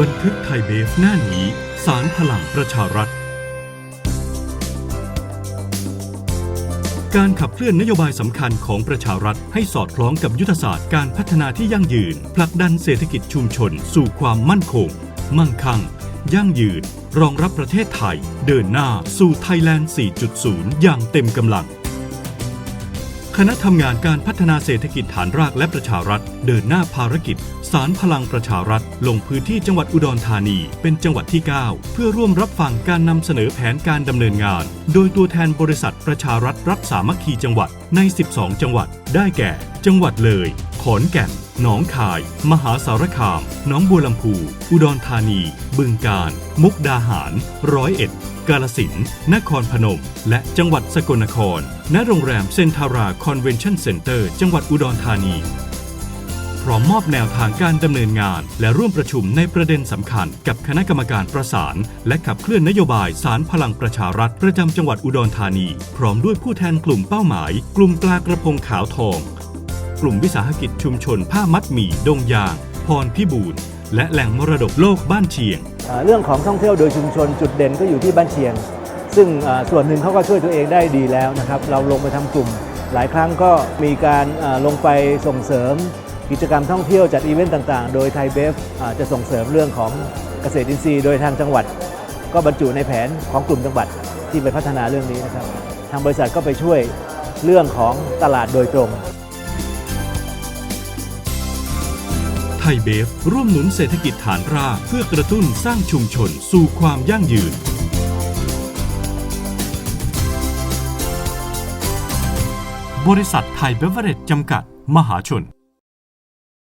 บันทึกไทยเบฟหน้านี้ สารพลังประชารัฐ การขับเคลื่อนนโยบายสำคัญของประชารัฐ ให้สอดคล้องกับยุทธศาสตร์การพัฒนาที่ยั่งยืน ผลักดันเศรษฐกิจชุมชน สู่ความมั่นคง มั่งคั่ง ยั่งยืน รองรับประเทศไทย เดินหน้าสู่ไทยแลนด์ 4.0 อย่างเต็มกำลัง คณะทำงานการพัฒนาเศรษฐกิจฐานรากและประชารัฐ เดินหน้าภารกิจ สารพลังประชารัฐ ลงพื้นที่จังหวัดอุดรธานี เป็นจังหวัดที่ 9 เพื่อร่วมรับฟังการนำเสนอแผนการดำเนินงาน โดยตัวแทนบริษัทประชารัฐรักสามัคคีจังหวัดใน 12 จังหวัด ได้แก่ จังหวัดเลย ขอนแก่น หนองคาย มหาสารคาม หนองบัวลำพู อุดรธานี บึงกาฬ มุกดาหาร ร้อยเอ็ด กาลสินนครพนม และจังหวัดสกลนคร ณ โรงแรมเซนทาราคอนเวนชั่นเซ็นเตอร์ จังหวัดอุดรธานี พร้อมมอบแนวทางการดำเนินงาน และร่วมประชุมในประเด็นสำคัญ กับคณะกรรมการประสาน และขับเคลื่อนนโยบายสารพลังประชารัฐประจำจังหวัดอุดรธานี พร้อมด้วยผู้แทนกลุ่มเป้าหมาย กลุ่มปลากระพงขาวทอง กลุ่มวิสาหกิจชุมชนผ้ามัดหมี่ดงยางพรพิบูรณ์และแหล่งมรดกโลกบ้านเชียง เรื่องของท่องเที่ยวโดยชุมชนจุดเด่นก็อยู่ที่บ้านเชียง ซึ่งส่วนหนึ่งเขาก็ช่วยตัวเองได้ดีแล้วนะครับ เราลงไปทำกลุ่ม หลายครั้งก็มีการลงไปส่งเสริม กิจกรรมท่องเที่ยวจัดอีเวนต์ต่างๆ โดยไทยเบฟจะส่งเสริมเรื่องของเกษตรอินทรีย์โดยทางจังหวัด ก็บรรจุในแผนของกลุ่มจังหวัดที่ไปพัฒนาเรื่องนี้นะครับ ทางบริษัทก็ไปช่วยเรื่องของตลาดโดยตรง ไทยเบฟ ร่วมหนุนเศรษฐกิจฐานรากเพื่อกระตุ้นสร้างชุมชนสู่ความยั่งยืน บริษัทไทยเบเวอเรจจำกัด มหาชน